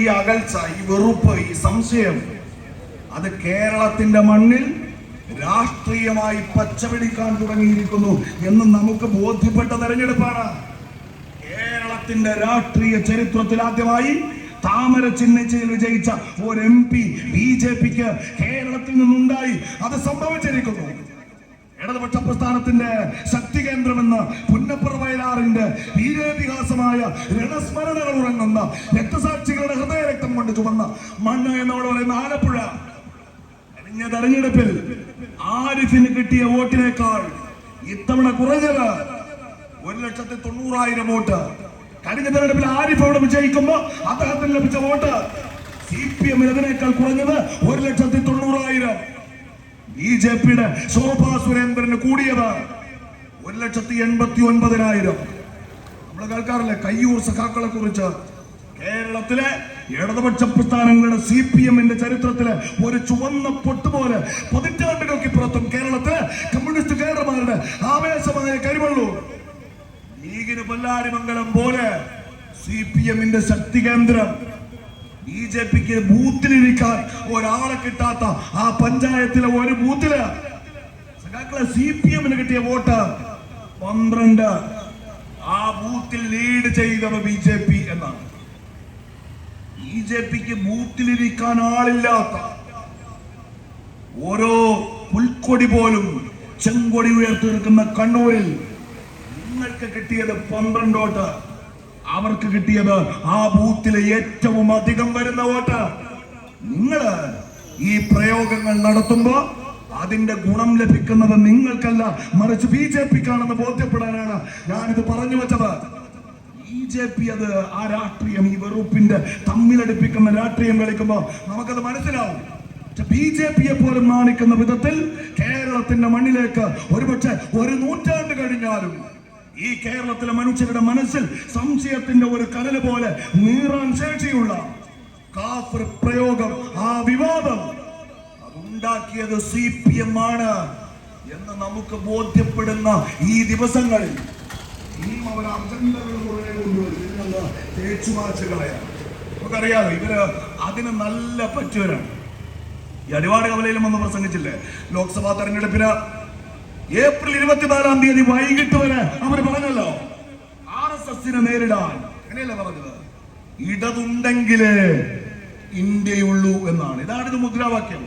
ഈ അകൽച്ച ഈ വെറുപ്പ് ഈ സംശയം അത് കേരളത്തിന്റെ മണ്ണിൽ രാഷ്ട്രീയമായി പച്ചപിടിക്കാൻ തുടങ്ങിയിരിക്കുന്നു എന്ന് നമുക്ക് ബോധ്യപ്പെട്ട തെരഞ്ഞെടുപ്പാണ്. കേരളത്തിന്റെ രാഷ്ട്രീയ ചരിത്രത്തിൽ ആദ്യമായി താമര ചിഹ്നിച്ചയിൽ വിജയിച്ച ഒരു എം പി ബി ജെ പിക്ക് കേരളത്തിൽ നിന്നുണ്ടായി. അത് സംഭവിച്ചിരിക്കുന്നു. ഇടതുപക്ഷ പ്രസ്ഥാനത്തിന്റെ ശക്തി കേന്ദ്രമെന്ന് പുന്നപ്പുറ വയലാറിന്റെ വീരേതിഹാസമായ രണസ്മരണകൾ ഉറങ്ങുന്ന രക്തസാക്ഷികളുടെ ഹൃദയ രക്തം കൊണ്ട് ചുമന്ന മണ്ണ് എന്നോട് പറയുന്ന ആലപ്പുഴ. കഴിഞ്ഞ തെരഞ്ഞെടുപ്പിൽ ആരിഫിന് കിട്ടിയ വോട്ടിനേക്കാൾ ഇത്തവണ കുറഞ്ഞത് ഒരു ലക്ഷത്തി തൊണ്ണൂറായിരം വോട്ട്. കഴിഞ്ഞ തെരഞ്ഞെടുപ്പിൽ ആരിഫ് അവിടെ വിജയിക്കുമ്പോ അദ്ദേഹത്തിന് ലഭിച്ച വോട്ട് സി പി എമ്മിന് കുറഞ്ഞത് ഒരു ലക്ഷത്തി തൊണ്ണൂറായിരം. ബി ജെ പിയുടെ ശോഭാ സുരേന്ദ്രന് കൂടിയത് ഒരു ലക്ഷത്തി എൺപത്തി ഒൻപതിനായിരം. നമ്മൾ കേൾക്കാറില്ലേ? കയ്യൂർ സഖാക്കളെ കുറിച്ച് കേരളത്തിലെ ഇടതുപക്ഷ പ്രസ്ഥാനങ്ങളുടെ സി പി എമ്മിന്റെ ചരിത്രത്തിലെ ഒരു ചുവന്ന പൊട്ടുപോലെ പതിറ്റാണ്ടുകൾക്ക് ഇപ്പുറത്തും കേരളത്തിലെ കമ്മ്യൂണിസ്റ്റ് കേരളമാരുടെ ആവേശമായ കരിവള്ളൂർ ലീഗിന് പൊല്ലാരിമംഗലം പോലെ സി പി എമ്മിന്റെ ശക്തി കേന്ദ്രം ബി ജെ പിക്ക് ബൂത്തിലിരിക്കാൻ ഒരാളെ കിട്ടാത്ത ആ പഞ്ചായത്തിലെ ഒരു ബൂത്തിൽ സി പി എമ്മിന് കിട്ടിയ വോട്ട് പന്ത്രണ്ട്. ആ ബൂത്തിൽ ലീഡ് ചെയ്തവ ബി ജെ പി എന്നാണ്. ബി ജെ പിക്ക് ബൂത്തിലിരിക്കാൻ ആളില്ലാത്ത ഓരോ പുൽക്കൊടി പോലും ചെങ്കൊടി ഉയർത്തി നിൽക്കുന്ന കണ്ണൂരിൽ നിങ്ങൾക്ക് കിട്ടിയത് പന്ത്രണ്ട് വോട്ട്. അവർക്ക് കിട്ടിയത് ആ ബൂത്തിലെ ഏറ്റവും അധികം വരുന്ന വോട്ട്. നിങ്ങൾ ഈ പ്രയോഗങ്ങൾ നടത്തുമ്പോ അതിന്റെ ഗുണം ലഭിക്കുന്നത് നിങ്ങൾക്കല്ല മറിച്ച് ബി ജെ പിക്കാണെന്ന് ബോധ്യപ്പെടാനാണ് ഞാനിത് പറഞ്ഞു വെച്ചത്. ബി ജെ പി അത് ആ രാഷ്ട്രീയം ഈ വെറുപ്പിന്റെ തമ്മിലടിപ്പിക്കുന്ന രാഷ്ട്രീയം കളിക്കുമ്പോ നമുക്കത് മനസ്സിലാവും. ബി ജെ പിയെ പോലും നാണിക്കുന്ന വിധത്തിൽ കേരളത്തിന്റെ മണ്ണിലേക്ക് ഒരുപക്ഷെ ഒരു നൂറ്റാണ്ട് കഴിഞ്ഞാലും ഈ കേരളത്തിലെ മനുഷ്യരുടെ മനസ്സിൽ സംശയത്തിന്റെ ഒരു കടൽ പോലെ നീറാൻ ശേഷിയുള്ള കാഫർ പ്രയോഗം ആ വിവാദം അതുണ്ടാക്കിയത് സി പി എം ആണ് എന്ന് നമുക്ക് ബോധ്യപ്പെടുന്ന ഈ ദിവസങ്ങളിൽ ഇനിയും അവർ അജണ്ടകൾ നമുക്കറിയാലോ ഇവർ അതിന് നല്ല പറ്റുവരാണ്. ഈ അടിവാട് കവലയിലും ഒന്ന് പ്രസംഗിച്ചില്ലേ? ലോക്സഭാ തെരഞ്ഞെടുപ്പിന് ഏപ്രിൽ ഇരുപത്തിനാലാം തീയതി വൈകിട്ട് വരെ അവർ പറഞ്ഞല്ലോ. ആർ എസ് എസിനെ നേരിടാൻ. അങ്ങനെയല്ലേ പറഞ്ഞത്? ഇടതുണ്ടെങ്കിലേ ഇന്ത്യയുള്ളൂ എന്നാണ്. ഇതാണ് ഇത് മുദ്രാവാക്യം.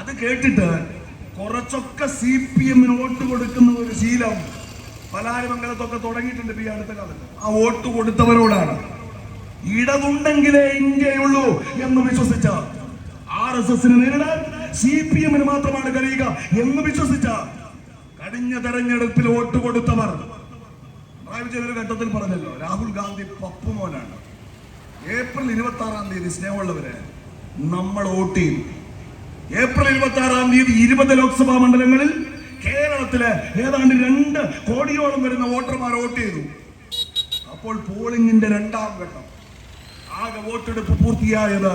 അത് കേട്ടിട്ട് കുറച്ചൊക്കെ സി പി എമ്മിന് വോട്ട് കൊടുക്കുന്ന ഒരു ശീലം പലാരിമംഗലത്തൊക്കെ തുടങ്ങിയിട്ടുണ്ട് ഈ അടുത്ത കാലത്ത്. ആ വോട്ട് കൊടുത്തവരോടാണ്. ഇടതുണ്ടെങ്കിലേ ഇന്ത്യയുള്ളൂ എന്ന് വിശ്വസിച്ച ആർ എസ് എസിന് നേരിടാൻ സി പി എമ്മിന് മാത്രമാണ് കഴിയുക എന്ന് വിശ്വസിച്ച കഴിഞ്ഞ തെരഞ്ഞെടുപ്പിൽ വോട്ട് കൊടുത്തവർ. വിജയൻ ഒരു ഘട്ടത്തിൽ പറഞ്ഞല്ലോ രാഹുൽ ഗാന്ധി പപ്പുമോനാണ് ഏപ്രിൽ ഇരുപത്തി ആറാം തീയതി സ്നേഹമുള്ളവരെ നമ്മൾ വോട്ട് ചെയ്യും. ഏപ്രിൽ ഇരുപത്തി ആറാം തീയതി ഇരുപത് ലോക്സഭാ മണ്ഡലങ്ങളിൽ കേരളത്തിലെ ഏതാണ്ട് രണ്ട് കോടിയോളം വരുന്ന വോട്ടർമാർ വോട്ട് ചെയ്തു. അപ്പോൾ പോളിംഗിന്റെ രണ്ടാം ഘട്ടം. ആകെ വോട്ടെടുപ്പ് പൂർത്തിയായത്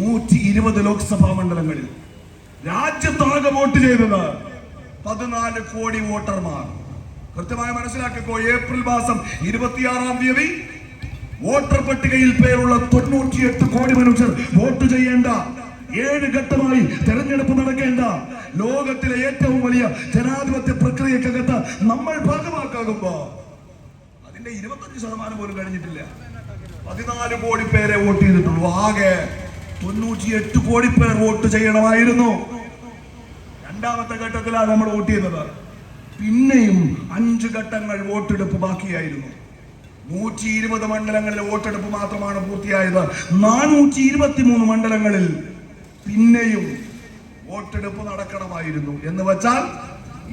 നൂറ്റി ഇരുപത് ലോക്സഭാ മണ്ഡലങ്ങളിൽ. രാജ്യത്താകെ വോട്ട് ചെയ്തത് പതിനാല് കോടി വോട്ടർമാർ. കൃത്യമായി മനസ്സിലാക്കിക്കോ ഏപ്രിൽ മാസം ഇരുപത്തിയാറാം തീയതി വോട്ടർ പട്ടികയിൽ പേരുള്ള തൊണ്ണൂറ്റിയെട്ട് കോടി മനുഷ്യർ വോട്ട് ചെയ്യേണ്ട ഏഴ് ഘട്ടമായി തെരഞ്ഞെടുപ്പ് നടക്കേണ്ട ലോകത്തിലെ ഏറ്റവും വലിയ ജനാധിപത്യ പ്രക്രിയക്കകത്ത് നമ്മൾ ഭാഗമാക്കാകുമ്പോ അതിന്റെ ഇരുപത്തഞ്ച് ശതമാനം പോലും കഴിഞ്ഞിട്ടില്ല. പതിനാല് കോടി പേരെ വോട്ട് ചെയ്തിട്ടുള്ളൂ. ആകെ തൊണ്ണൂറ്റിയെട്ട് കോടി പേർ വോട്ട് ചെയ്യണമായിരുന്നു. രണ്ടാമത്തെ ഘട്ടത്തിലാണ് നമ്മൾ വോട്ട് ചെയ്തത് പിന്നെയും അഞ്ച് ഘട്ടങ്ങൾ വോട്ടെടുപ്പ് ബാക്കിയായിരുന്നു. നൂറ്റി ഇരുപത് മണ്ഡലങ്ങളിൽ വോട്ടെടുപ്പ് മാത്രമാണ് പൂർത്തിയായത്. നാനൂറ്റി ഇരുപത്തി മൂന്ന് മണ്ഡലങ്ങളിൽ പിന്നെയും വോട്ടെടുപ്പ് നടക്കണമായിരുന്നു. എന്ന് വച്ചാൽ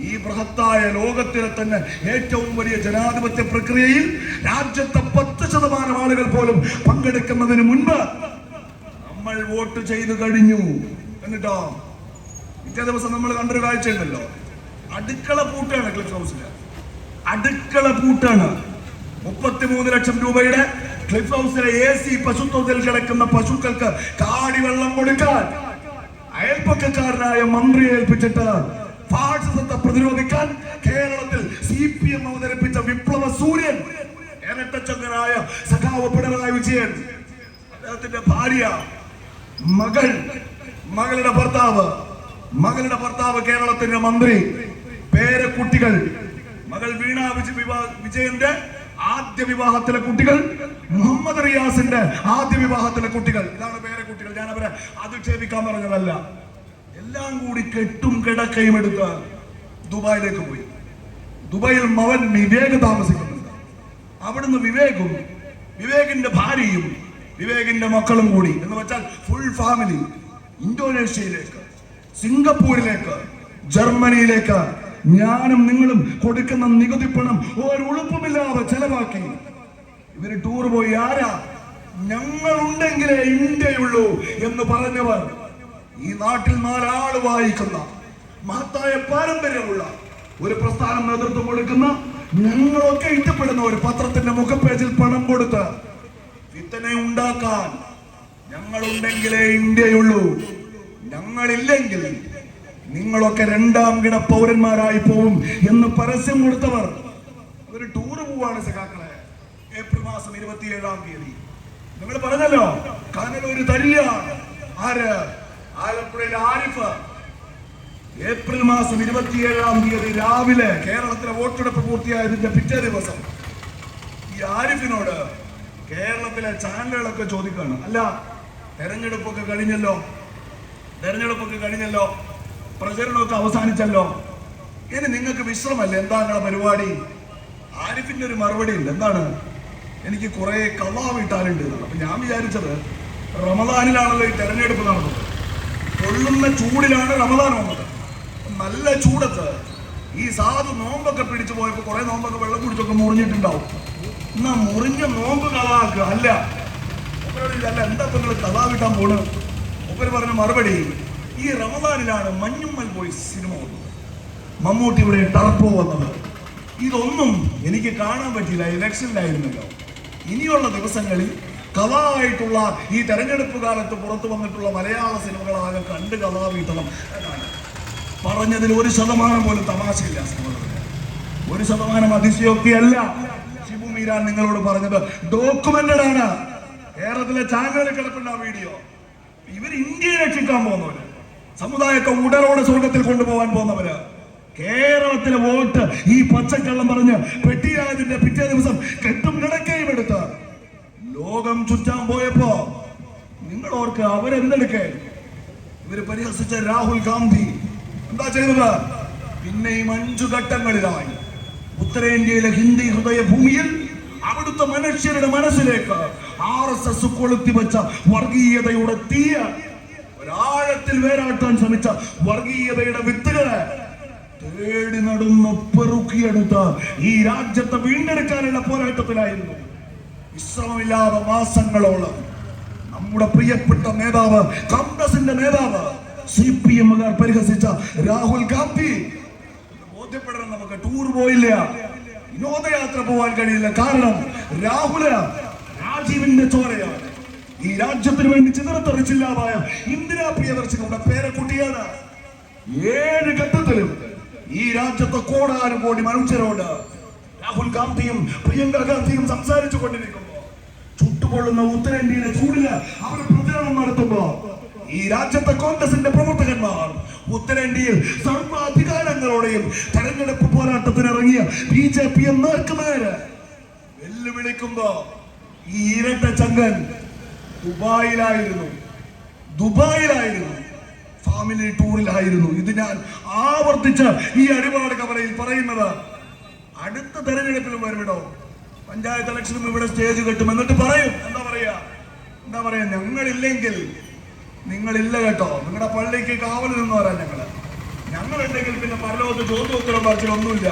ഈ ബൃഹത്തായ ലോകത്തിലെ തന്നെ ഏറ്റവും വലിയ ജനാധിപത്യ പ്രക്രിയയിൽ രാജ്യത്തെ പത്ത് ശതമാനം ആളുകൾ പോലും പങ്കെടുക്കുന്നതിന് മുൻപ് നമ്മൾ വോട്ട് ചെയ്തു കഴിഞ്ഞു. എന്നിട്ടോ? പിറ്റേ ദിവസം നമ്മൾ കണ്ടൊരു കാഴ്ച ഉണ്ടല്ലോ അടുക്കള പൂട്ടാണ് ക്ലിഫ് ഹൗസിൽ അടുക്കള പൂട്ടാണ്. മുപ്പത്തിമൂന്ന് ലക്ഷം രൂപയുടെ ക്ലിഫ് ഹൗസിലെ എ സി പശുത്വത്തിൽ കിടക്കുന്ന പശുക്കൾക്ക് കാടി വെള്ളം കൊടുക്കാൻ അയൽപ്പക്കക്കാരനായ മന്ത്രിയെ ഏൽപ്പിച്ചിട്ട് ഫാഷിസത്തെ പ്രതിരോധിക്കാൻ കേരളത്തിൽ സി പി എം അവതരിപ്പിച്ച വിപ്ലവ സൂര്യൻ ഇരട്ടച്ചങ്കനായ സഖാവ് പിണറായി വിജയൻ അദ്ദേഹത്തിന്റെ ഭാര്യ മകൾ മകളുടെ ഭർത്താവ് മകളുടെ ഭർത്താവ് കേരളത്തിന്റെ മന്ത്രി. പേരക്കുട്ടികൾ മകൾ വീണ വിജയന്റെ ആദ്യ വിവാഹത്തിലെ കുട്ടികൾ. മുഹമ്മദ് റിയാസിന്റെ ആദ്യ വിവാഹത്തിലെ കുട്ടികൾ. ഇതാണ് പേരക്കുട്ടികൾ ഞാൻ അവരെ അധിക്ഷേപിക്കാൻ പറഞ്ഞതല്ല. എല്ലാം കൂടി കെട്ടും കിടക്കയും എടുത്ത് ദുബായിലേക്ക് പോയി. ദുബായിൽ മവൻ വിവേക് താമസിക്കുന്നുണ്ട്. അവിടുന്ന് വിവേകും വിവേകിന്റെ ഭാര്യയും വിവേകിന്റെ മക്കളും കൂടി. എന്ന് വെച്ചാൽ ഫുൾ ഫാമിലി ഇന്തോനേഷ്യയിലേക്ക്. സിംഗപ്പൂരിലേക്ക് ജർമ്മനിയിലേക്ക് ഞാനും നിങ്ങളും കൊടുക്കുന്ന നികുതി പണം ഒരു ഉളുപ്പുമില്ലാതെ ചെലവാക്കി. ഇവർ ടൂർ പോയി ആരാ? ഞങ്ങളുണ്ടെങ്കിലേ ഇന്ത്യയുള്ളൂ എന്ന് പറഞ്ഞവർ ഈ നാട്ടിൽ നാലാൾ വായിക്കുന്ന മഹത്തായ പാരമ്പര്യമുള്ള ഒരു പ്രസ്ഥാനം നേതൃത്വം കൊടുക്കുന്ന ഞങ്ങളൊക്കെ ഇഷ്ടപ്പെടുന്ന ഒരു പത്രത്തിന്റെ മുഖപ്പേജിൽ പണം കൊടുത്ത് വിത്തനെ ഉണ്ടാക്കാൻ ഞങ്ങളുണ്ടെങ്കിലേ ഇന്ത്യയുള്ളൂ. ഞങ്ങളില്ലെങ്കിൽ നിങ്ങളൊക്കെ രണ്ടാം കിട പൗരന്മാരായി പോവും എന്ന് പരസ്യം കൊടുത്തവർ. ഒരു ടൂറ് പോവാണ് സഖാക്കളെ. ഏപ്രിൽ മാസം ഇരുപത്തിയേഴാം തീയതി. നിങ്ങൾ പറഞ്ഞല്ലോ കനൽ ഒരു തരിയാണ് ആര്? ആലപ്പുഴയിലെ ആരിഫ്. ഏപ്രിൽ മാസം ഇരുപത്തിയേഴാം തീയതി രാവിലെ കേരളത്തിലെ വോട്ടെടുപ്പ് പൂർത്തിയായതിന്റെ പിറ്റേ ദിവസം ഈ ആരിഫിനോട് കേരളത്തിലെ ചാനലുകളൊക്കെ ചോദിക്കുകയാണ്. അല്ല തെരഞ്ഞെടുപ്പൊക്കെ കഴിഞ്ഞല്ലോ. തെരഞ്ഞെടുപ്പൊക്കെ കഴിഞ്ഞല്ലോ. പ്രചരണമൊക്കെ അവസാനിച്ചല്ലോ. ഇനി നിങ്ങൾക്ക് വിശ്രമല്ലേ? എന്താ നിങ്ങളുടെ പരിപാടി? ആരിഫിന്റെ ഒരു മറുപടി ഉണ്ട് എന്താണ്? എനിക്ക് കുറെ കള്ളാ വീട്ടാനുണ്ട് എന്നാണ്. അപ്പൊ ഞാൻ വിചാരിച്ചത് റമദാനിലാണല്ലോ ഈ തെരഞ്ഞെടുപ്പ് നടന്നത്. കൊള്ളുന്ന ചൂടിലാണ് റമദാൻ വന്നത്. നല്ല ചൂടത്ത് ഈ സാധു നോമ്പൊക്കെ പിടിച്ചു പോയപ്പോ കുറെ നോമ്പൊക്കെ വെള്ളം കുടിച്ചൊക്കെ മുറിഞ്ഞിട്ടുണ്ടാവും. എന്നാ മുറിഞ്ഞ നോമ്പ് കളാക്കുക അല്ല. എന്താ നിങ്ങൾ കളാവിട്ടാൻ പോണത് പോണ്? മൂപ്പര് പറഞ്ഞ മറുപടി ഈ റമദാനിലാണ് മഞ്ഞുമ്മൽ പോയി സിനിമ വന്നത്. മമ്മൂട്ടി ഇവിടെ ടർപ്പോ വന്നത്. ഇതൊന്നും എനിക്ക് കാണാൻ പറ്റിയില്ല ഇലക്ഷനിലായിരുന്നല്ലോ. ഇനിയുള്ള ദിവസങ്ങളിൽ കഥായിട്ടുള്ള ഈ തെരഞ്ഞെടുപ്പ് കാലത്ത് പുറത്തു വന്നിട്ടുള്ള മലയാള സിനിമകളാകെ കണ്ട് കഥാ പറഞ്ഞതിൽ ഒരു ശതമാനം പോലും തമാശയില്ല ഒരു ശതമാനം അതിശയോക്തിയല്ല ഷിബു മീരാൻ നിങ്ങളോട് പറഞ്ഞത്. ഡോക്യുമെന്റഡ് ആണ് കേരളത്തിലെ ചാനലിൽ കിടക്കുന്ന വീഡിയോ. ഇവർ ഇന്ത്യയെ രക്ഷിക്കാൻ പോകുന്നവര്. സമുദായത്തെ ഉടലോടെ സ്വർഗത്തിൽ കൊണ്ടുപോകാൻ പോകുന്നവര്. കേരളത്തിലെ വോട്ട് ഈ പച്ചക്കള്ളം പറഞ്ഞ് പെട്ടിയായതിന്റെ പിറ്റേ ദിവസം കെട്ടും കിടക്കയും എടുത്ത് ലോകം ചുറ്റാൻ പോയപ്പോ നിങ്ങൾ ഓർക്ക് അവരെന്തെടുക്കേ? ഇവർ പരിഹസിച്ച രാഹുൽ ഗാന്ധി. എന്താ ചെയ്തത്? പിന്നെയും അഞ്ചു ഘട്ടങ്ങളിലായി. ഉത്തരേന്ത്യയിലെ ഹിന്ദി ഹൃദയ ഭൂമിയിൽ അവിടുത്തെ മനുഷ്യരുടെ മനസ്സിലേക്ക് ആർ എസ് എസ് കൊളുത്തി വെച്ച വർഗീയതയുടെ തീയ ഒരാഴത്തിൽ വേരാട്ടാൻ ശ്രമിച്ച വർഗീയതയുടെ വിത്തുകളെ തേടി നടന്ന് പെറുക്കിയെടുത്ത് ഈ രാജ്യത്തെ വീണ്ടെടുക്കാനുള്ള പോരാട്ടത്തിലായിരുന്നു. വിശ്രമമില്ലാതെ മാസങ്ങളോളം നമ്മുടെ പ്രിയപ്പെട്ട നേതാവ് കോൺഗ്രസിന്റെ നേതാവ് സി പി എമ്മുകാർ പരിഹസിച്ച രാഹുൽ ഗാന്ധി. ബോധ്യപ്പെടണം നമുക്ക് ടൂർ പോയില്ല. വിനോദയാത്ര പോവാൻ കഴിയില്ല. കാരണം രാഹുൽ രാജീവിന്റെ ചോരയാണ്. ഈ രാജ്യത്തിന് വേണ്ടി ചിതറത്തെറിച്ചില്ലാതായ ഇന്ദിരാ പ്രിയദർശികളുടെ പേരക്കുട്ടിയാണ് ഏഴ് ഘട്ടത്തിലും ഈ രാജ്യത്തെ കോടാനും കോടി മനുഷ്യരോട് രാഹുൽ ഗാന്ധിയും പ്രിയങ്ക ഗാന്ധിയും സംസാരിച്ചു കൊണ്ടിരിക്കുമ്പോ ചുട്ടുപൊള്ളുന്ന ഉത്തരേന്ത്യയിലെ ചൂടിൽ അവർ പ്രചരണം നടത്തുമ്പോ ഈ രാജ്യത്തെ കോൺഗ്രസിന്റെ പ്രവർത്തകന്മാർ ഉത്തരേന്ത്യയിൽ സർവാധികാരങ്ങളോടെയും തെരഞ്ഞെടുപ്പ് പോരാട്ടത്തിന് ഇറങ്ങിയ ബി ജെ പി നേർക്കുനേര് വെല്ലുവിളിക്കുമ്പോ ഈ ഇരട്ട ചങ്കൻ ദുബായിലായിരുന്നു. ദുബായിലായിരുന്നു. ഫാമിലി ടൂറിലായിരുന്നു ഇത് ഞാൻ ആവർത്തിച്ച് ഈ അടിപാട് കവലയിൽ പറയുന്നത്. അടുത്ത തെരഞ്ഞെടുപ്പിലും വരുമിടോ. പഞ്ചായത്ത് ഇലക്ഷനും ഇവിടെ സ്റ്റേജ് കെട്ടും. എന്നിട്ട് പറയും. എന്താ പറയാ? എന്താ പറയാ? ഞങ്ങളില്ലെങ്കിൽ നിങ്ങളില്ല കേട്ടോ. നിങ്ങളുടെ പള്ളിക്ക് കാവൽ നിന്ന് വരാൻ ഞങ്ങൾ. ഞങ്ങളുണ്ടെങ്കിൽ പിന്നെ പരലോകത്ത് ചോദ്യോത്തരം പറച്ചിലൊന്നുമില്ല.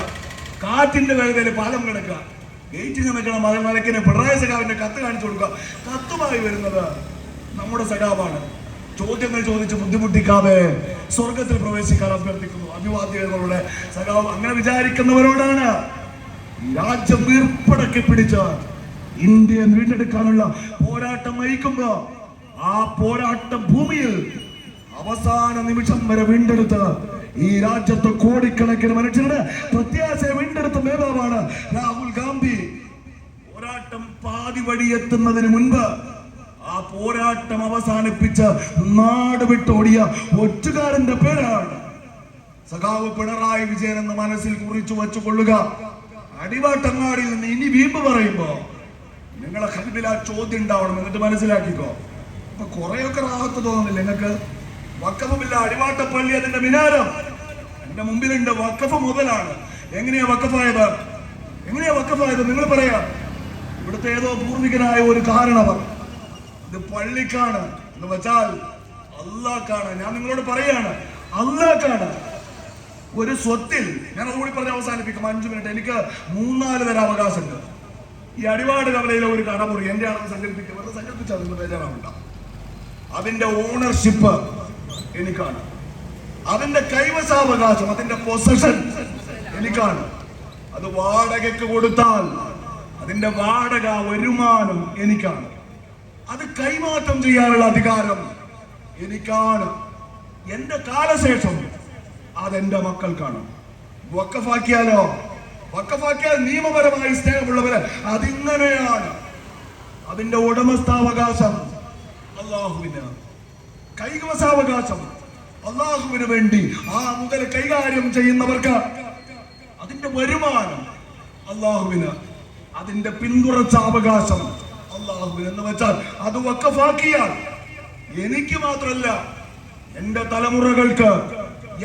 കാറ്റിന്റെ വേഗതയിൽ പാലം കിടക്കുക. ഗേറ്റിൽ നിൽക്കണ. മല മലക്കിന് പിണറായി സഖാവിന്റെ കത്ത് കാണിച്ചു കൊടുക്കുക. കത്തുമായി വരുന്നത് നമ്മുടെ സഖാവാണ്. ചോദ്യങ്ങൾ ചോദിച്ച് ബുദ്ധിമുട്ടിക്കാതെ സ്വർഗത്തിൽ പ്രവേശിക്കാൻ അഭ്യർത്ഥിക്കുന്നു. അഭിവാദ്യങ്ങളുടെ സഖാവ് അങ്ങനെ വിചാരിക്കുന്നവരോടാണ് രാജ്യം വീർപ്പടക്കി പിടിച്ച് ഇന്ത്യയെ വീണ്ടെടുക്കാനുള്ള പോരാട്ടം നയിക്കുമ്പോ ആ പോരാട്ടം ഭൂമിയിൽ അവസാന നിമിഷം വരെ വീണ്ടെടുത്ത് ഈ രാജ്യത്ത് കോടിക്കണക്കിന് മനുഷ്യരുടെ പ്രത്യാശയെ വീണ്ടെടുത്ത നേതാവാണ് രാഹുൽ ഗാന്ധി. പാതി വഴി എത്തുന്നതിന് മുൻപ് ആ പോരാട്ടം അവസാനിപ്പിച്ച് നാട് വിട്ടോടിയ ഒറ്റുകാരന്റെ പേരാണ് സഖാവ് പിണറായി വിജയൻ എന്ന മനസ്സിൽ കുറിച്ചു വച്ചുകൊള്ളുക. അടിവാട്ടങ്ങാടിൽ നിന്ന് ഇനി വീമ്പ് പറയുമ്പോ നിങ്ങളെ കൽവിൽ ആ ചോദ്യം ഉണ്ടാവണം. എന്നിട്ട് മനസ്സിലാക്കിക്കോ. അപ്പൊ കുറെയൊക്കെ റാഹത്ത് തോന്നുന്നില്ല നിങ്ങൾക്ക്? വക്കഫമില്ല അടിവാട്ടപ്പള്ളി അതിന്റെ മിനാരം. എന്റെ മുമ്പിലുണ്ട് വക്കഫ് മുതലാണ്. എങ്ങനെയാ വക്കഫായത് എങ്ങനെയാ വക്കഫായത് നിങ്ങൾ പറയാ. ഇവിടുത്തെ ഏതോ പൂർവികനായ ഒരു കാരണവർ. ഇത് പള്ളിക്കാണ് എന്ന് വെച്ചാൽ അള്ളാക്കാണ് ഞാൻ നിങ്ങളോട് പറയാണ് അള്ളാക്കാണ് ഒരു സ്വത്തിൽ ഞാൻ അതുകൂടി പറഞ്ഞ് അവസാനിപ്പിക്കും അഞ്ചു മിനിറ്റ്. എനിക്ക് മൂന്നാൽ തരം അവകാശമുണ്ട് ഈ അടിവാട് കവലയിലെ ഒരു കടമുറി എന്റെ ആണെന്ന് സങ്കല്പിക്കുക. വെറുതെ സങ്കല്പിച്ചാൽ നിങ്ങൾ ബേജാറാവണ്ട അതിന്റെ ഓണർഷിപ്പ് എനിക്കാണ്. അതിന്റെ കൈവശാവകാശം അതിന്റെ പൊസഷൻ എനിക്കാണ്. അത് വാടകയ്ക്ക് കൊടുത്താൽ അതിന്റെ വാടക വരുമാനം എനിക്കാണ്. അത് കൈമാറ്റം ചെയ്യാനുള്ള അധികാരം എനിക്കാണ്. എന്റെ കാലശേഷം അതെന്റെ മക്കൾക്കാണ്. വക്കഫാക്കിയാലോ വക്കഫാക്കിയാൽ നിയമപരമായി സ്നേഹമുള്ളവര് അതിങ്ങനെയാണ്. അതിന്റെ ഉടമസ്ഥാവകാശം അള്ളാഹുവിന്. കൈവശാവകാശം അള്ളാഹുവിന് വേണ്ടി ആ മുതൽ കൈകാര്യം ചെയ്യുന്നവർക്ക് അതിന്റെ വരുമാനം അള്ളാഹുവിന് അതിന്റെ പിന്തുടർച്ച അവകാശം. അള്ളാഹു എന്ന് വെച്ചാൽ അത് വക്കഫാക്കിയാൽ എനിക്ക് മാത്രമല്ല എന്റെ തലമുറകൾക്ക്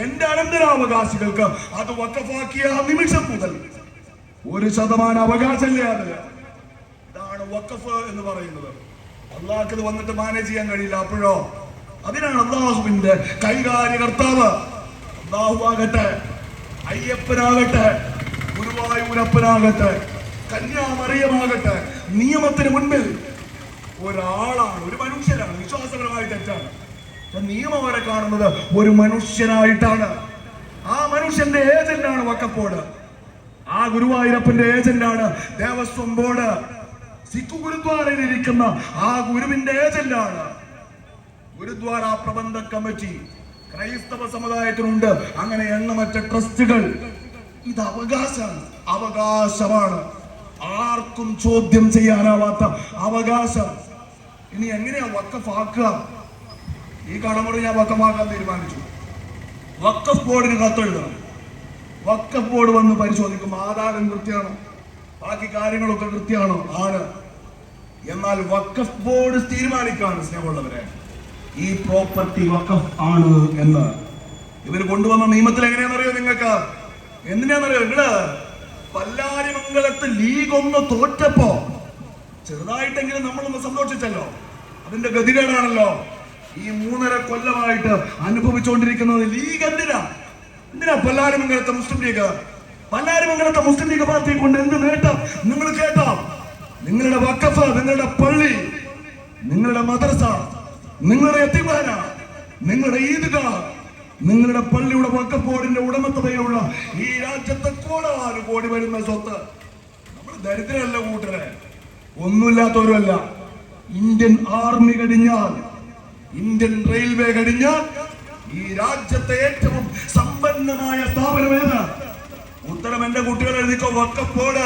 എന്റെ അനന്തരാവകാശികൾക്ക് അത് വക്കഫാക്കിയ നിമിഷം മുതൽ ഒരു ശതമാനം അവകാശമില്ലാതെ ഇതാണ് വക്കഫ് എന്ന് പറയുന്നത്. അള്ളാഹ്ക്ക് ഇത് വന്നിട്ട് മാനേജ് ചെയ്യാൻ കഴിയില്ല അപ്പോഴോ? അതിനാണ് അള്ളാഹുവിന്റെ കൈകാര്യകർത്താവ് അള്ളാഹു ആകട്ടെ അയ്യപ്പനാകട്ടെ ഗുരുവായൂരപ്പനാകട്ടെ കന്യാമറിയമാകട്ടെ. നിയമത്തിന് മുൻപിൽ ഒരാളാണ് ഒരു മനുഷ്യരാണ് വിശ്വാസപരമായി തെറ്റാണ്. നിയമം അവരെ കാണുന്നത് ഒരു മനുഷ്യനായിട്ടാണ്. ആ മനുഷ്യന്റെ ഏജന്റാണ് വക്കപ്പോട്. ആ ഗുരുവായൂരപ്പന്റെ ഏജന്റാണ് ദേവസ്വം ബോർഡ്. സിഖ് ഗുരുദ്വാരയിൽ ഇരിക്കുന്ന ആ ഗുരുവിന്റെ ഏജന്റാണ്. ഗുരുദ്വാര പ്രബന്ധ കമ്മിറ്റി ക്രൈസ്തവ സമുദായത്തിനുണ്ട്. അങ്ങനെ എണ്ണമറ്റ ട്രസ്റ്റുകൾ. ഇത് അവകാശമാണ്. അവകാശമാണ്. ആർക്കും ചോദ്യം ചെയ്യാനാവാത്ത അവകാശം. ഇനി എങ്ങനെയാ വക്കഫാക്കുക? ഈ കടമുറി ഞാൻ വക്കഫാക്കാൻ തീരുമാനിച്ചു. വക്കഫ് ബോർഡിന് കത്തെഴുതണം വക്കഫ് ബോർഡ് വന്ന് പരിശോധിക്കും ആധാരം കൃത്യമാണോ? ബാക്കി കാര്യങ്ങളൊക്കെ കൃത്യമാണോ? ആണ്. എന്നാൽ വക്കഫ് ബോർഡ് തീരുമാനിക്കാണ് സ്നേഹമുള്ളവരെ. ഈ പ്രോപ്പർട്ടി വക്കഫ് ആണ് എന്ന്. ഇവർ കൊണ്ടുവന്ന നിയമത്തിൽ എങ്ങനെയാണെന്നറിയോ നിങ്ങൾക്ക്? എന്തിനാണെന്നറിയോ നിങ്ങൾ? പല്ലാരിമംഗലത്ത് ലീഗ് ഒന്ന് തോറ്റപ്പോ ചെറുതായിട്ടെങ്കിലും നമ്മളൊന്ന് സന്തോഷിച്ചല്ലോ. അതിന്റെ ഗതികേടാണല്ലോ. ഈ മൂന്നര കൊല്ലമായിട്ട് അനുഭവിച്ചുകൊണ്ടിരിക്കുന്നത് ലീഗ് എന്തിനാ? എന്തിനാ പല്ലാരിമംഗലത്തെ മുസ്ലിം ലീഗ്? പല്ലാരിമംഗലത്തെ മുസ്ലിം ലീഗ് പാർട്ടിയെ കൊണ്ട് എന്ത് നേട്ടം? നിങ്ങൾ കേട്ടോ. നിങ്ങളുടെ വക്കഫ നിങ്ങളുടെ പള്ളി നിങ്ങളുടെ മദ്രസ നിങ്ങളുടെ എത്തിമാന നിങ്ങളുടെ ഈദ്ഗാ നിങ്ങളുടെ പള്ളിയുടെ വക്കപ്പോടിന്റെ ഉടമസ്ഥതയിലുള്ള ഈ രാജ്യത്തെ കോടാനു കോടി വരുന്ന സ്വത്ത്. നമ്മൾ ദരിദ്രരല്ല കൂട്ടരെ. ഒന്നുമില്ലാത്തവരല്ല ഇന്ത്യൻ ആർമി കഴിഞ്ഞാൽ ഇന്ത്യൻ റെയിൽവേ കഴിഞ്ഞാൽ ഈ രാജ്യത്തെ ഏറ്റവും സമ്പന്നമായ സ്ഥാപനം ഏത്? ഉത്തരം എന്റെ കുട്ടികൾ എഴുതിക്കോ വക്കപ്പോട്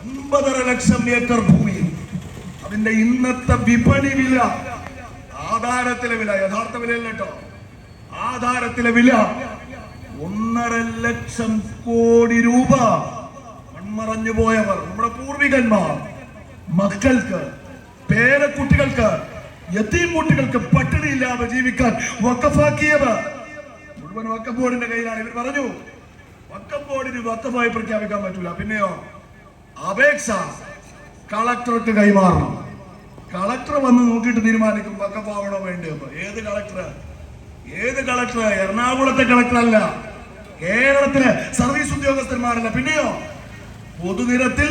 ഒൻപതര ലക്ഷം ഏക്കർ ഭൂമി. അതിന്റെ ഇന്നത്തെ വിപണി വില ആധാരത്തിലെ വില യഥാർത്ഥ വിലയല്ല ആധാരത്തിലെ വില ഒന്നര ലക്ഷം കോടി രൂപ. മൺമറഞ്ഞു പോയവർ നമ്മുടെ പൂർവികന്മാർ മക്കൾക്ക് പേരക്കുട്ടികൾക്ക് യത്തീം കുട്ടികൾക്ക് പട്ടിണിയില്ലാതെ ജീവിക്കാൻ വക്കഫാക്കിയത് മുഴുവൻ വക്കഫ് ബോർഡിന്റെ കയ്യിലാണ്. ഇവർ പറഞ്ഞു വക്കം ബോർഡിന് വക്കഫായി പ്രഖ്യാപിക്കാൻ പറ്റൂല. പിന്നെയോ അപേക്ഷ കളക്ടർക്ക് കൈമാറണം. കളക്ടർ വന്ന് നോക്കിയിട്ട് തീരുമാനിക്കും വക്കഫാവണോ വേണ്ടയോ ഏത് കളക്ടർ ഏത് കളക്ടർ എറണാകുളത്തെ കളക്ടർ അല്ല. കേരളത്തിലെ സർവീസ് ഉദ്യോഗസ്ഥന്മാരല്ല. പിന്നെയോ? പൊതുനിരത്തിൽ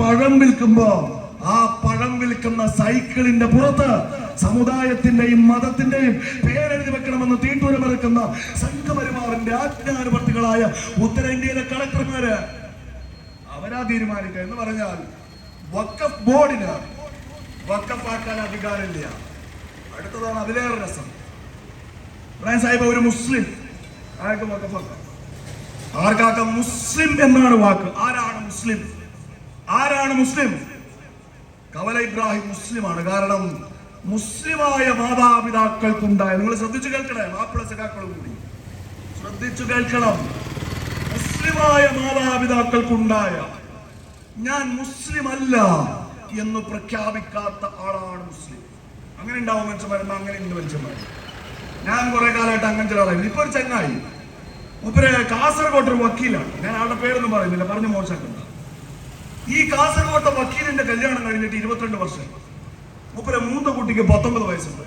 പഴം വിൽക്കുമ്പോ ആ പഴം വിൽക്കുന്ന സൈക്കിളിന്റെ പുറത്ത് സമുദായത്തിന്റെയും മതത്തിന്റെയും പേരെഴുതി വെക്കണമെന്ന് തീട്ടൂരമെടുക്കുന്ന സംഘപരിവാറിന്റെ ആജ്ഞാനുവർത്തികളായ ഉത്തരേന്ത്യയിലെ കളക്ടർമാര് അവരാ തീരുമാനിക്കുക എന്ന് പറഞ്ഞാൽ വക്കഫ് ബോർഡിന് വക്കഫാക്കാൻ അധികാരമില്ല. അടുത്തതാണ് അതിലേറെ രസം. ഇബ്രാഹിം സാഹിബ് ഒരു മുസ്ലിം. ആർക്കാക്ക മുസ്ലിം എന്നാണ് വാക്ക്. ആരാണ് മുസ്ലിം? ആരാണ് മുസ്ലിം? കവല ഇബ്രാഹിം മുസ്ലിമാണ്. കാരണം മുസ്ലിമായ മാതാപിതാക്കൾക്കുണ്ടായ നിങ്ങൾ ശ്രദ്ധിച്ചു കേൾക്കണേ മാപ്പിള സഖാക്കളും കൂടി. ശ്രദ്ധിച്ചു കേൾക്കണം. മുസ്ലിമായ മാതാപിതാക്കൾക്കുണ്ടായ ഞാൻ മുസ്ലിം അല്ല എന്ന് പ്രഖ്യാപിക്കാത്ത ആളാണ് മുസ്ലിം. അങ്ങനെ ഉണ്ടാവും മനുഷ്യന്മാരെന്നാ അങ്ങനെ ഉണ്ട് മനുഷ്യന്മാർ ഞാൻ കുറെ കാലമായിട്ട് അങ്ങനത്തെ ഒരാളായിരുന്നു ഇപ്പൊ ഒരു ചങ്ങായി. മൂപ്പര് കാസർഗോട്ട് ഒരു വക്കീലാണ്. ഞാൻ ആളുടെ പേരൊന്നും പറയുന്നില്ല. പറഞ്ഞു മോശമാക്കണ്ട. ഈ കാസർഗോട്ടെ വക്കീലിന്റെ കല്യാണം കഴിഞ്ഞിട്ട് ഇരുപത്തിരണ്ട് വർഷം. മൂപ്പരെ മൂത്ത കുട്ടിക്ക് പത്തൊമ്പത് വയസ്സുണ്ട്.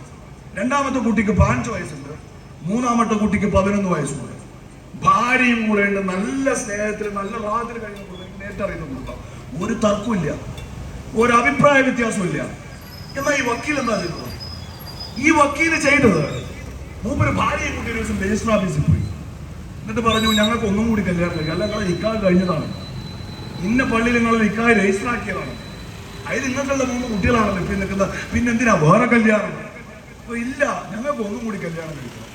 രണ്ടാമത്തെ കുട്ടിക്ക് പതിനഞ്ച് വയസ്സുണ്ട്. മൂന്നാമത്തെ കുട്ടിക്ക് പതിനൊന്ന് വയസ്സുണ്ട്. ഭാര്യയും കൂടെ ഉണ്ട്. നല്ല സ്നേഹത്തിൽ നല്ല റാത്തിൽ കഴിഞ്ഞ നേരിട്ട് അറിയുന്നുണ്ട് ഒരു തർക്കമില്ല ഒരു അഭിപ്രായ വ്യത്യാസമില്ല എന്നാൽ ഈ വക്കീൽ എന്താ ചെയ്തത് ഈ വക്കീൽ ചെയ്തത് മൂപ്പര് ഭാര്യയെ കൂട്ടി ഒരു ദിവസം രജിസ്റ്റർ ഓഫീസിൽ പോയി. എന്നിട്ട് പറഞ്ഞു ഞങ്ങൾക്ക് ഒന്നും കൂടി കല്യാണം കഴിക്കാം. അല്ല നിങ്ങളെ നിക്കാഹ് കഴിഞ്ഞതാണ്. ഇന്ന പള്ളിയിൽ നിങ്ങൾ നിക്കാഹ് രജിസ്റ്റർ ആക്കിയതാണ്. അതിൽ നിങ്ങൾക്കുള്ള മൂന്ന് കുട്ടികളാണ് ഇപ്പം നിൽക്കുന്നത്. പിന്നെ എന്തിനാ? വേറെ കല്യാണം. അപ്പൊ ഇല്ല ഞങ്ങൾക്ക് ഒന്നും കൂടി കല്യാണം കഴിക്കണം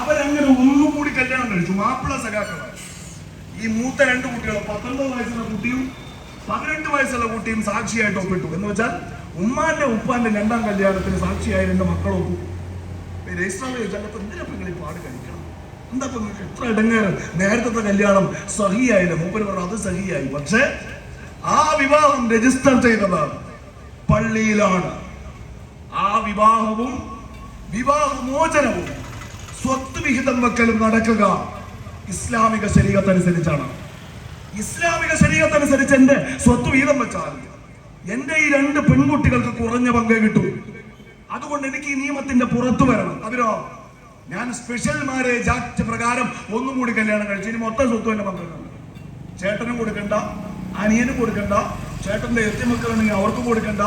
അവരങ്ങനെ ഒന്നും കൂടി കല്യാണം കഴിച്ചു. മാപ്പിള സഖാക്കളാണ്. ഈ മൂത്ത രണ്ട് കുട്ടികൾ പത്തൊമ്പത് വയസ്സുള്ള കുട്ടിയും പതിനെട്ട് വയസ്സുള്ള കുട്ടിയും സാക്ഷിയായിട്ട് ഒപ്പിട്ടു. എന്ന് വെച്ചാൽ ഉമ്മാന്റെ ഉപ്പാന്റെ രണ്ടാം കല്യാണത്തിന് സാക്ഷിയായ രണ്ട് മക്കൾ രജിസ്റ്റർ ചോദിച്ചാൽ അപ്പം എന്തിനാ നിങ്ങൾ പാട് കഴിക്കണം? എന്താ നിങ്ങൾക്ക് എത്ര നേരത്തെ കല്യാണം സഹിയായില്ല? മൂപ്പര് പറഞ്ഞു അത് സഹിയായി. പക്ഷേ ആ വിവാഹം രജിസ്റ്റർ ചെയ്തത് പള്ളിയിലാണ്. ആ വിവാഹവും വിവാഹമോചനവും സ്വത്ത് വിഹിതം വെക്കലും നടക്കുക ഇസ്ലാമിക ശരീരത്തനുസരിച്ചാണ്. ഇസ്ലാമിക ശരീരത്തനുസരിച്ച് എന്റെ സ്വത്ത് വിഹിതം വെച്ചാൽ എന്റെ ഈ രണ്ട് പെൺകുട്ടികൾക്ക് കുറഞ്ഞ പങ്കേ കിട്ടൂ. അതുകൊണ്ട് എനിക്ക് ഈ നിയമത്തിന്റെ പുറത്തു വരണം. അതിനോ ഞാൻ സ്പെഷ്യൽ മാരേജ് ആക്ട് പ്രകാരം ഒന്നും കൂടി കല്യാണം കഴിച്ചു. ഇനി മൊത്തം സ്വത്തും എന്റെ മക്കൾക്കാണ് ചേട്ടനും കൊടുക്കണ്ട അനിയനും കൊടുക്കണ്ട ചേട്ടന്റെ എത്തിമക്കളുണ്ടെങ്കിൽ അവർക്കും കൊടുക്കണ്ട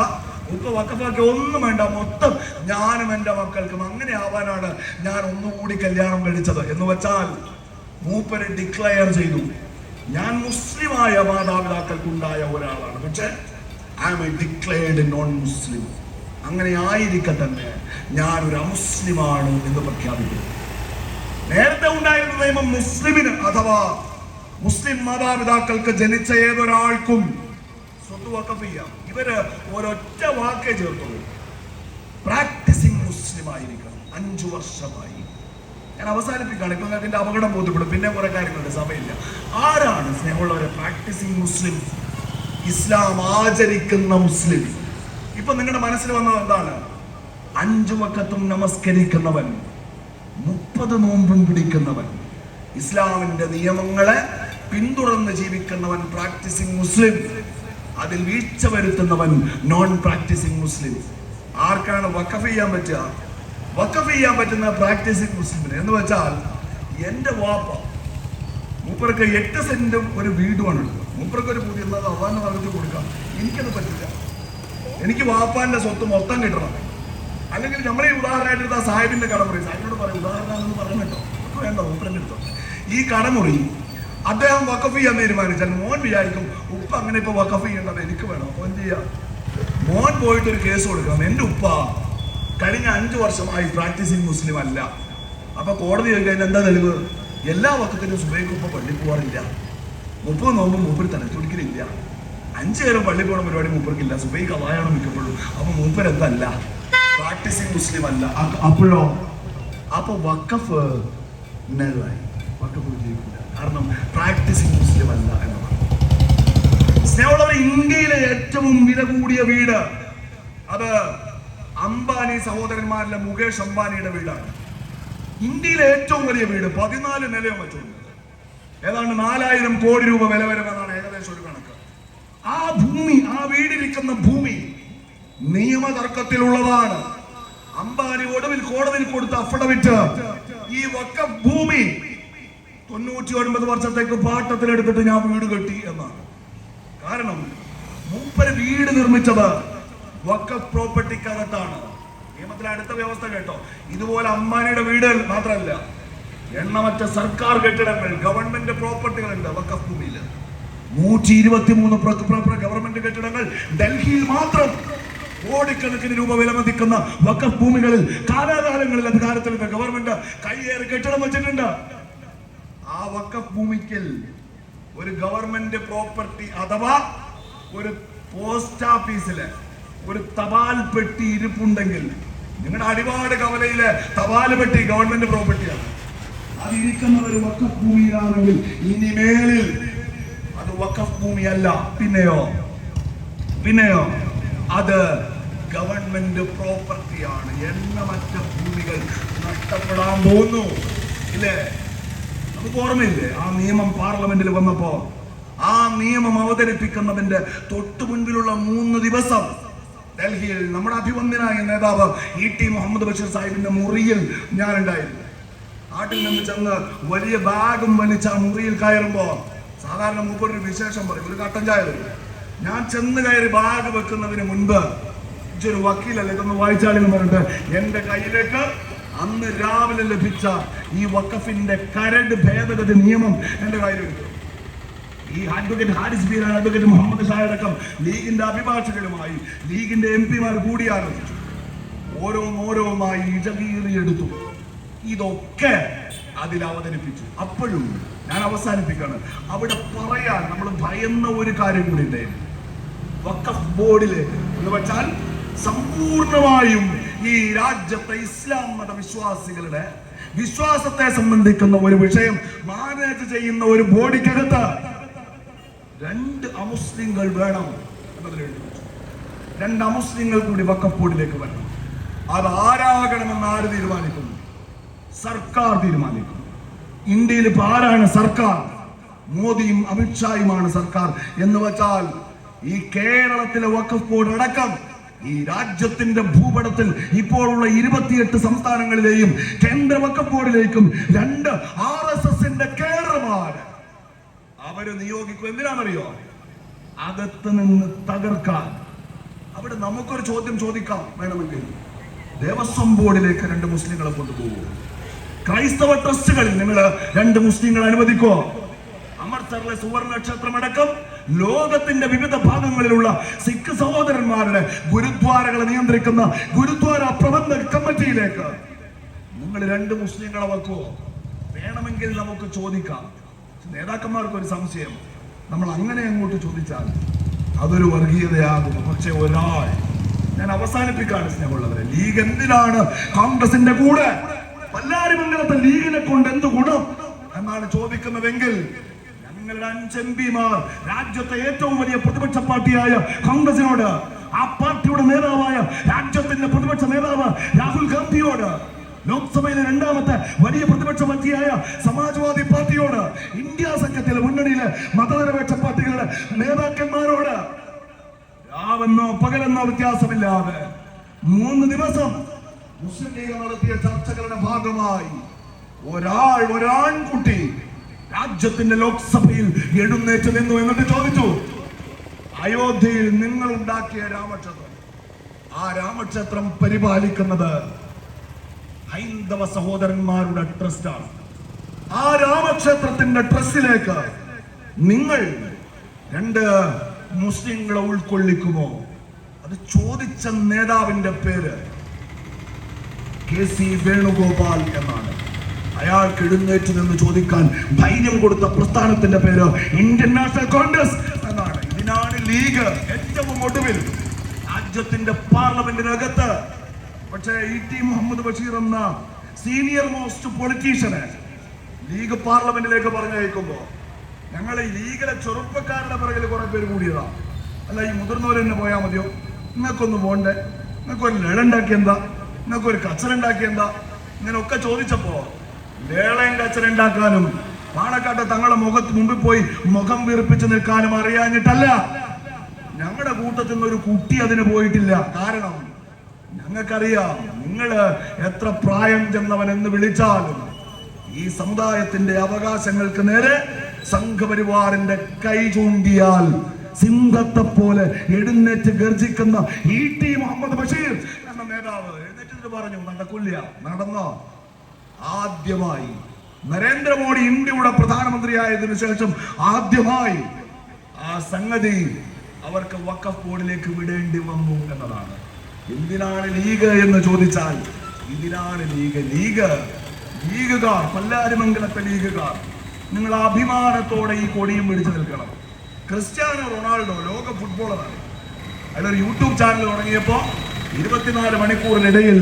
ഉപ്പ വക്കപ്പാക്കി ഒന്നും വേണ്ട. മൊത്തം ഞാനും എന്റെ മക്കൾക്കും അങ്ങനെ ആവാനാണ് ഞാൻ ഒന്നുകൂടി കല്യാണം കഴിച്ചത്. എന്ന് വെച്ചാൽ മൂപ്പര് ഡിക്ലയർ ചെയ്തു. ഞാൻ മുസ്ലിമായ മാതാപിതാക്കൾക്കുണ്ടായ ഒരാളാണ്. പക്ഷേ I am a declared non Muslim അങ്ങനെ ആയിരിക്കെ തന്നെ ഞാൻ ഒരു അമുസ്ലിമാണ് എന്ന് പ്രഖ്യാപിക്കുന്നു. നേരത്തെ ഉണ്ടായിരുന്ന നിയമം മുസ്ലിമിന് അഥവാ മുസ്ലിം മാതാപിതാക്കൾക്ക് ജനിച്ച ഏതൊരാൾക്കും സ്വത്ത് ചെയ്യാം. ഇവർ ഒരൊറ്റ വാക്കേ ചേർത്തുള്ളൂ. പ്രാക്ടീസിങ് മുസ്ലിം ആയിരിക്കണം അഞ്ചു വർഷമായി. ഞാൻ അവസാനിപ്പിക്കുകയാണ്. ഇപ്പൊ നിങ്ങൾക്ക് അപകടം ബോധ്യപ്പെടും. പിന്നെ കുറെ കാര്യങ്ങളുണ്ട്. സമയമില്ല. ആരാണ് സ്നേഹമുള്ളവരെ പ്രാക്ടീസിങ് മുസ്ലിം? ഇസ്ലാം ആചരിക്കുന്ന മുസ്ലിം. ഇപ്പൊ നിങ്ങളുടെ മനസ്സിൽ വന്നത് എന്താണ്? അഞ്ചു വക്കത്തും നമസ്കരിക്കുന്നവൻ മുപ്പത് നോമ്പും പിടിക്കുന്നവൻ ഇസ്ലാമിന്റെ നിയമങ്ങളെ പിന്തുടർന്ന് ജീവിക്കുന്നവൻ പ്രാക്ടീസിങ് മുസ്ലിം അതിൽ വീഴ്ച വരുത്തുന്നവൻ നോൺ പ്രാക്ടീസിങ് മുസ്ലിം ആർക്കാണ് വക്കഫ് ചെയ്യാൻ പറ്റുക? വക്കഫ് ചെയ്യാൻ പറ്റുന്ന പ്രാക്ടീസിങ് മുസ്ലിമിന്. എന്ന് വെച്ചാൽ എന്റെ വാപ്പ മൂപ്പർക്ക് എട്ട് സെന്റും ഒരു വീടുമാണ് മൂപ്പർക്ക് ഒരു പുതിയ അള്ളാന്റെ വർഗത്തിൽ കൊടുക്കാം. എനിക്കത് പറ്റില്ല. എനിക്ക് വാപ്പാന്റെ സ്വത്ത് മൊത്തം കിട്ടണം. അല്ലെങ്കിൽ നമ്മളെ ഈ ഉദാഹരണമായിട്ട് എടുത്ത സാഹിബിന്റെ കടമുറി സാഹിബിനോട് പറയും ഉദാഹരണം എന്ന് പറഞ്ഞു കേട്ടോ നമുക്ക് വേണ്ട മൂപ്പരന്റെ അടുത്തോ ഈ കടമുറി അദ്ദേഹം വക്കഫ് ചെയ്യാൻ തീരുമാനിച്ചാൽ മോൻ വിചാരിക്കും ഉപ്പ അങ്ങനെ ഇപ്പൊ വക്കഫ് ചെയ്യേണ്ടത് എനിക്ക് വേണം. എന്ത് ചെയ്യാം? മോൻ പോയിട്ട് ഒരു കേസ് കൊടുക്കാം എന്റെ ഉപ്പ കഴിഞ്ഞ അഞ്ചു വർഷമായി പ്രാക്ടീസിങ് മുസ്ലിം അല്ല. അപ്പൊ കോടതി ചോദിക്കാൻ എന്താ തെളിവ്? എല്ലാ വക്കത്തിനും സുബൈക്ക് ഉപ്പ പള്ളി പോവാറില്ല. മുപ്പത് നോമ്പ് തന്നെ തലച്ചുടിക്കലില്ല അഞ്ചു നേരം പള്ളി പോണ പരിപാടി മൂപ്പർക്കില്ല. സുബൈ കവായാണ് മിക്കപ്പോഴും. അപ്പൊ മൂപ്പർ എന്തല്ല? പ്രാക്ടീസിങ് മുസ്ലിം അല്ല അപ്പോഴോ? അപ്പൊ വക്കഫ് നെല്ലായി വക്കഫ് വിജയിക്കില്ല. കാരണം പ്രാക്ടീസിങ് മുസ്ലിം അല്ല എന്നാണ്. സ്നേഹമുള്ളവർ ഇന്ത്യയിലെ ഏറ്റവും വില കൂടിയ വീട് അത് അംബാനി സഹോദരന്മാരിലെ മുകേഷ് അംബാനിയുടെ വീടാണ്. ഇന്ത്യയിലെ ഏറ്റവും വലിയ വീട് പതിനാല് നിലയോ മറ്റുണ്ട് ഏതാണ്ട് നാലായിരം കോടി രൂപ വില വരുമെന്നാണ് ഏകദേശം ഒരു കണക്ക്. ആ ഭൂമി ആ വീടിരിക്കുന്ന ഭൂമി നിയമതർക്കത്തിലുള്ളതാണ്. അംബാനി ഒടുവിൽ കോടതിയിൽ കൊടുത്ത അഫിഡവിറ്റ് ഈ വക്ക ഭൂമി തൊണ്ണൂറ്റി ഒൻപത് വർഷത്തേക്ക് പാട്ടത്തിലെടുത്തിട്ട് ഞാൻ വീട് കെട്ടി എന്നാണ്. കാരണം മൂപ്പര് വീട് നിർമ്മിച്ചത് വക്ക പ്രോപ്പർട്ടിക്കകത്താണ്. നിയമത്തിലെ അടുത്ത വ്യവസ്ഥ കേട്ടോ. ഇതുപോലെ അമ്മാനിയുടെ വീടുകൾ മാത്രമല്ല എണ്ണമറ്റ സർക്കാർ കെട്ടിടങ്ങൾ ഗവൺമെന്റ് പ്രോപ്പർട്ടികളുണ്ട് വക്കഫ് ഭൂമിയിൽ നൂറ്റി ഇരുപത്തി മൂന്ന് ഗവൺമെന്റ് കെട്ടിടങ്ങൾ ഡൽഹിയിൽ മാത്രം കോടിക്കണക്കിന് രൂപ വിലമതിക്കുന്ന വക്കഫ് ഭൂമികളിൽ കാലാകാലങ്ങളിൽ അധികാരത്തിൽ ഗവൺമെന്റ് കയ്യേറി കെട്ടിടം വെച്ചിട്ടുണ്ട്. ആ വക്കഫ് ഭൂമിക്കൽ ഒരു ഗവൺമെന്റ് പ്രോപ്പർട്ടി അഥവാ ഒരു പോസ്റ്റ് ഓഫീസിൽ ഒരു തപാൽ പെട്ടി ഇരിപ്പുണ്ടെങ്കിൽ നിങ്ങളുടെ അടിപാട് കവലയിലെ തപാൽ പെട്ടി ഗവൺമെന്റ് പ്രോപ്പർട്ടിയാണ് അതിരിക്കുന്ന ഒരു വക്കഫ് ഭൂമിയിലാണെങ്കിൽ ഇനി മേലിൽ വക്കഫ് ഭൂമിയല്ല പിന്നെയോ? പിന്നെയോ? അത് ഗവൺമെന്റ് പ്രോപ്പർട്ടിയാണ്. എണ്ണമറ്റ ഭൂമികൾ നഷ്ടപ്പെടാൻ പോകുന്നു. ഇല്ലേ? നമുക്ക് ഓർമ്മയില്ലേ? ആ നിയമം പാർലമെന്റിൽ വന്നപ്പോ ആ നിയമം അവതരിപ്പിക്കുന്നതിന്റെ തൊട്ടു മുൻപിലുള്ള മൂന്ന് ദിവസം ഡൽഹിയിൽ നമ്മുടെ അഭിവന്ദ്യനായ നേതാവ് ഇ ടി മുഹമ്മദ് ബഷീർ സാഹിബിന്റെ മുറിയിൽ ഞാനുണ്ടായിരുന്നു. നാട്ടിൽ നിന്ന് ചെന്ന് വലിയ ബാഗും വലിച്ച മുറിയിൽ കയറുമ്പോ സാധാരണ മൂപ്പൊരു വിശേഷം പറയും. ഒരു കട്ടൻ ചായ തരും. ഞാൻ ചെന്ന് കയറി ബാഗ് വെക്കുന്നതിന് മുൻപ് ഒരു വക്കീലല്ലേ ഇതൊന്ന് വായിച്ചാലെന്ന് പറഞ്ഞിട്ട് എന്റെ കയ്യിലേക്ക് അന്ന് രാവിലെ ലഭിച്ച ഈ വക്കഫിന്റെ കരട് ഭേദഗതി നിയമം എന്റെ കയ്യിലെടുത്തു ഈ അഡ്വക്കേറ്റ് ഹാരിസ് ബീർ അഡ്വക്കേറ്റ് മുഹമ്മദ് ഷാ അടക്കം ലീഗിന്റെ അഭിഭാഷകരുമായി ലീഗിന്റെ എം പിമാർ കൂടിയാലോചിച്ചു. ഓരോന്നോരോന്നായി ഇടകീറിയെടുത്തു. ഇതൊക്കെ അതിൽ അവതരിപ്പിച്ചു. അപ്പോഴും ഞാൻ അവസാനിപ്പിക്കുകയാണ്. അവിടെ പറയാൻ നമ്മൾ ഭയന്ന ഒരു കാര്യം കൂടി ഉണ്ടായിരുന്നു ബോർഡിൽ എന്ന് വെച്ചാൽ സമ്പൂർണമായും ഈ രാജ്യത്തെ ഇസ്ലാം മത വിശ്വാസികളുടെ വിശ്വാസത്തെ സംബന്ധിക്കുന്ന ഒരു വിഷയം മാനേജ് ചെയ്യുന്ന ഒരു ബോഡിക്കകത്ത് രണ്ട് അമുസ്ലിങ്ങൾ വേണം രണ്ട് അമുസ്ലിങ്ങൾ കൂടി വഖഫ് ബോർഡിലേക്ക് വരണം. അത് ആരാകണമെന്ന് ആര് തീരുമാനിക്കുന്നു? സർക്കാർ തീരുമാനിക്കുന്നു. ഇന്ത്യയിൽ ഇപ്പൊ ആരാണ് സർക്കാർ? മോദിയും അമിത്ഷായുമാണ് സർക്കാർ. എന്ന് വെച്ചാൽ ഈ കേരളത്തിലെ വഖഫ് ബോർഡ് അടക്കം ഈ രാജ്യത്തിന്റെ ഭൂപടത്തിൽ ഇപ്പോഴുള്ള ഇരുപത്തിയെട്ട് സംസ്ഥാനങ്ങളിലെയും കേന്ദ്ര വഖഫ് ബോർഡിലേക്കും രണ്ട് ആർ എസ് എസിന്റെ കേരളമാണ് അവർ നിയോഗിക്കും. എന്തിനാണെന്നറിയോ? അകത്ത് നിന്ന് തകർക്കാൻ. അവിടെ നമുക്കൊരു ചോദ്യം ചോദിക്കാം വേണമെങ്കിൽ. ദേവസ്വം ബോർഡിലേക്ക് രണ്ട് മുസ്ലിങ്ങളെ കൊണ്ടുപോകുമോ? ക്രൈസ്തവ ട്രസ്റ്റുകളിൽ നിങ്ങൾ രണ്ട് മുസ്ലിങ്ങൾ അനുവദിക്കോ അമൃത്സറിലെ സുവർണ നക്ഷത്രമടക്കം ലോകത്തിന്റെ വിവിധ ഭാഗങ്ങളിലുള്ള സിഖ് സഹോദരന്മാരുടെ ഗുരുദ്വാരകളെ നിയന്ത്രിക്കുന്ന ഗുരുദ്വാര പ്രബന്ധ കമ്മിറ്റിയിലേക്ക് നിങ്ങൾ രണ്ട് മുസ്ലിങ്ങളെ വെക്കുവോ വേണമെങ്കിൽ നമുക്ക് ചോദിക്കാം. നേതാക്കന്മാർക്ക് ഒരു സംശയം. നമ്മൾ അങ്ങനെ അങ്ങോട്ട് ചോദിച്ചാൽ അതൊരു വർഗീയതയാകും പക്ഷെ ഒരാൾ ഞാൻ അവസാനിപ്പിക്കാണ് സ്നേഹമുള്ളവരെ ലീഗ് എന്തിനാണ് കോൺഗ്രസിന്റെ കൂടെ? പല്ലാരിമംഗലത്തെ ലീഗിനെ കൊണ്ട് എന്ത് ഗുണം? എന്നാണ് ചോദിക്കുന്നതെങ്കിൽ ഞങ്ങളുടെ അഞ്ച് എം പിമാർ രാജ്യത്തെ ഏറ്റവും വലിയ പ്രതിപക്ഷ പാർട്ടിയായ കോൺഗ്രസിനോട് ആ പാർട്ടിയുടെ നേതാവായ രാജ്യത്തിന്റെ പ്രതിപക്ഷ നേതാവ് രാഹുൽ ഗാന്ധിയോട് ലോക്സഭയിലെ രണ്ടാമത്തെ വലിയ പ്രതിപക്ഷ പാർട്ടിയായ സമാജ്വാദി പാർട്ടിയോട് ഇന്ത്യ സംഘത്തിലെ മുന്നണിയിലെ മതനിരപേക്ഷ പാർട്ടികളുടെ നേതാക്കന്മാരോട് രാവെന്നോ പകലെന്നോ വ്യത്യാസമില്ലാതെ മൂന്ന് ദിവസം മുസ്ലിം ലീഗ് നടത്തിയ ചർച്ചകളുടെ ഭാഗമായി ഒരാൾ ഒരാൺകുട്ടി രാജ്യത്തിന്റെ ലോക്സഭയിൽ എഴുന്നേറ്റ് നിന്നു എന്നിട്ട് ചോദിച്ചു അയോധ്യയിൽ നിങ്ങൾ ഉണ്ടാക്കിയ രാമക്ഷേത്രം ആ രാമക്ഷേത്രം പരിപാലിക്കുന്നത് ഹൈന്ദവ സഹോദരന്മാരുടെ ട്രസ്റ്റാണ് ആ രാമക്ഷേത്രത്തിന്റെ ട്രസ്റ്റിലേക്ക് നിങ്ങൾ രണ്ട് മുസ്ലിങ്ങളെ ഉൾക്കൊള്ളിക്കുമോ? അത് ചോദിച്ച നേതാവിന്റെ പേര് കെ സി വേണുഗോപാൽ എന്നാണ്. അയാൾക്ക് എഴുന്നേറ്റ് നിന്ന് ചോദിക്കാൻ ധൈര്യം കൊടുത്ത പ്രസ്ഥാനത്തിന്റെ പേര് ഇന്ത്യൻ നാഷണൽ കോൺഗ്രസ് എന്നാണ്. ഇതിനാണ് ലീഗ് ഏറ്റവും ഒടുവിൽ രാജ്യത്തിന്റെ പാർലമെന്റിനകത്ത് പക്ഷേ ഇ ടി മുഹമ്മദ് ബഷീർ എന്ന സീനിയർ മോസ്റ്റ് പൊളിറ്റീഷ്യനെ ലീഗ് പാർലമെന്റിലേക്ക് പറഞ്ഞയക്കുമ്പോ ഞങ്ങൾ ഈ ലീഗിലെ ചെറുപ്പക്കാരുടെ പിറകിൽ കുറെ പേര് കൂടിയതാ. അല്ല ഈ മുതിർന്നവർ തന്നെ പോയാൽ മതിയോ? നിങ്ങൾക്കൊന്ന് പോണ്ടേ? നിങ്ങൾക്കൊരു ലേളുണ്ടാക്കി എന്താ നിങ്ങൾക്കൊരു കച്ചറുണ്ടാക്കി എന്താ ഇങ്ങനെയൊക്കെ ചോദിച്ചപ്പോ ലേളയും കച്ചറുണ്ടാക്കാനും പാണക്കാട്ടെ തങ്ങളെ മുഖത്ത് മുമ്പിൽ പോയി മുഖം വീർപ്പിച്ച് നിൽക്കാനും അറിയാഞ്ഞിട്ടല്ല. ഞങ്ങളുടെ കൂട്ടത്തിൽ നിന്ന് ഒരു കുട്ടി അതിന് പോയിട്ടില്ല. കാരണം ഞങ്ങൾക്കറിയാം നിങ്ങൾ എത്ര പ്രായം ചെന്നവൻ എന്ന് വിളിച്ചാലും ഈ സമുദായത്തിന്റെ അവകാശങ്ങൾക്ക് നേരെ സംഘപരിവാറിന്റെ കൈ ചൂണ്ടിയാൽ സിംഹത്തെ പോലെ എഴുന്നേറ്റ് ഗർജിക്കുന്ന ഇ ടി മുഹമ്മദ് ബഷീർ എന്ന നേതാവ് എഴുന്നേറ്റ് പറഞ്ഞു നടക്കില്ല നടന്നോ. ആദ്യമായി നരേന്ദ്രമോദി ഇന്ത്യയുടെ പ്രധാനമന്ത്രിയായതിനു ശേഷം ആദ്യമായി ആ സംഗതി അവർക്ക് വക്കഫ് ബോർഡിലേക്ക് വിടേണ്ടി വന്നു എന്നതാണ്. എന്തിനാണ് ലീഗ് എന്ന് ചോദിച്ചാൽ ഇതിനാണ് ലീഗ്? ലീഗ് ലീഗുകാർ പല്ലാരിമംഗലത്തെ ലീഗുകാർ നിങ്ങൾ അഭിമാനത്തോടെ ഈ കൊടിയും പിടിച്ചു നിൽക്കണം. ക്രിസ്ത്യാനോ റൊണാൾഡോ ലോക ഫുട്ബോളറാണ്. അയാളൊരു യൂട്യൂബ് ചാനൽ തുടങ്ങിയപ്പോ ഇരുപത്തിനാല് മണിക്കൂറിനിടയിൽ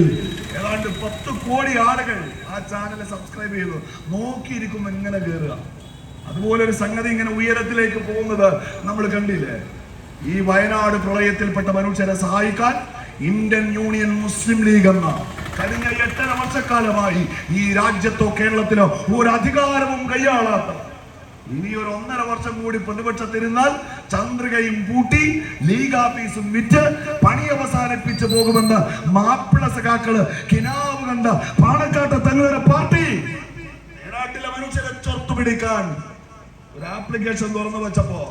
ഏതാണ്ട് പത്ത് കോടി ആളുകൾ ആ ചാനൽ സബ്സ്ക്രൈബ് ചെയ്തു. നോക്കിയിരിക്കുമ്പോൾ ഇങ്ങനെ കയറുക അതുപോലെ ഒരു സംഗതി ഇങ്ങനെ ഉയരത്തിലേക്ക് പോകുന്നത് നമ്മൾ കണ്ടില്ലേ? ഈ വയനാട് പ്രളയത്തിൽപ്പെട്ട മനുഷ്യരെ സഹായിക്കാൻ ഇന്ത്യൻ യൂണിയൻ മുസ്ലിം ലീഗ് എന്ന കഴിഞ്ഞ എട്ടര വർഷക്കാലമായി ഈ രാജ്യത്തോ കേരളത്തിലോ ഒരു അധികാരവും കൈയാളാത്ത ഇനി ഒരു ഒന്നര വർഷം കൂടി പ്രതിപക്ഷത്തിരുന്നാൽ ചന്ദ്രികയും പൂട്ടി ലീഗ് ഓഫീസും വിറ്റ് പണി അവസാനിപ്പിച്ചു പോകുമെന്ന് മാപ്പിള സഖാക്കൾ കിനാവ് കണ്ട പാണക്കാട്ട് തങ്ങളുടെ പാർട്ടി. നാട്ടിലെ മനുഷ്യരെ ചൊർത്തുപിടിക്കാൻ ഒരു ആപ്ലിക്കേഷൻ തുറന്നു വെച്ചപ്പോ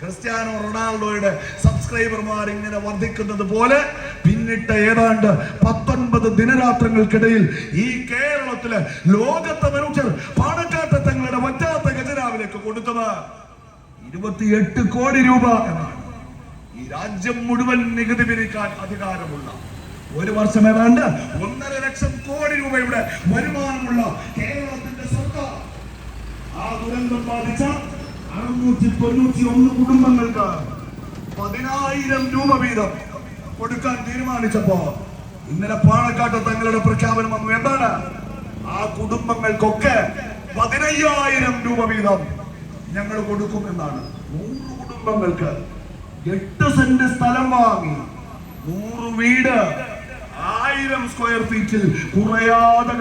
ക്രിസ്ത്യാനോ റൊണാൾഡോയുടെ സബ്സ്ക്രൈബർമാർ ഇങ്ങനെ വർദ്ധിക്കുന്നത് പോലെ പിന്നിട്ട ഏതാണ്ട് പത്തൊൻപത് ദിനരാത്രങ്ങൾക്കിടയിൽ ഈ കേരളത്തിലെ ലോകത്തെ മനുഷ്യർ ഖജനാവിലേക്ക് കൊടുത്തത് ഇരുപത്തിയെട്ട് കോടി രൂപ എന്നാണ്. ഈ രാജ്യം മുഴുവൻ നികുതി പിരിക്കാൻ അധികാരമുള്ള ഒരു വർഷം ഏതാണ്ട് ഒന്നര ലക്ഷം കോടി രൂപയുടെ വരുമാനമുള്ള കേരളത്തിന്റെ സർക്കാർ. ആ ദുരന്തം ബാധിച്ച അറുന്നൂറ്റി തൊണ്ണൂറ്റി ഒന്ന് കുടുംബങ്ങൾക്ക് പതിനായിരം രൂപ വീതം കൊടുക്കാൻ തീരുമാനിച്ചപ്പോ ഇന്നലെ പാണക്കാട്ട് തങ്ങളുടെ പ്രഖ്യാപനം വന്നു. എന്താണ്? ആ കുടുംബങ്ങൾക്കൊക്കെ പതിനയ്യായിരം രൂപ വീതം ഞങ്ങൾ കൊടുക്കും എന്നാണ്. നൂറ് കുടുംബങ്ങൾക്ക് എട്ട് സെന്റ് സ്ഥലം വാങ്ങി നൂറ് വീട് ആയിരം സ്ക്വയർ ഫീറ്റിൽ കുറയാതെ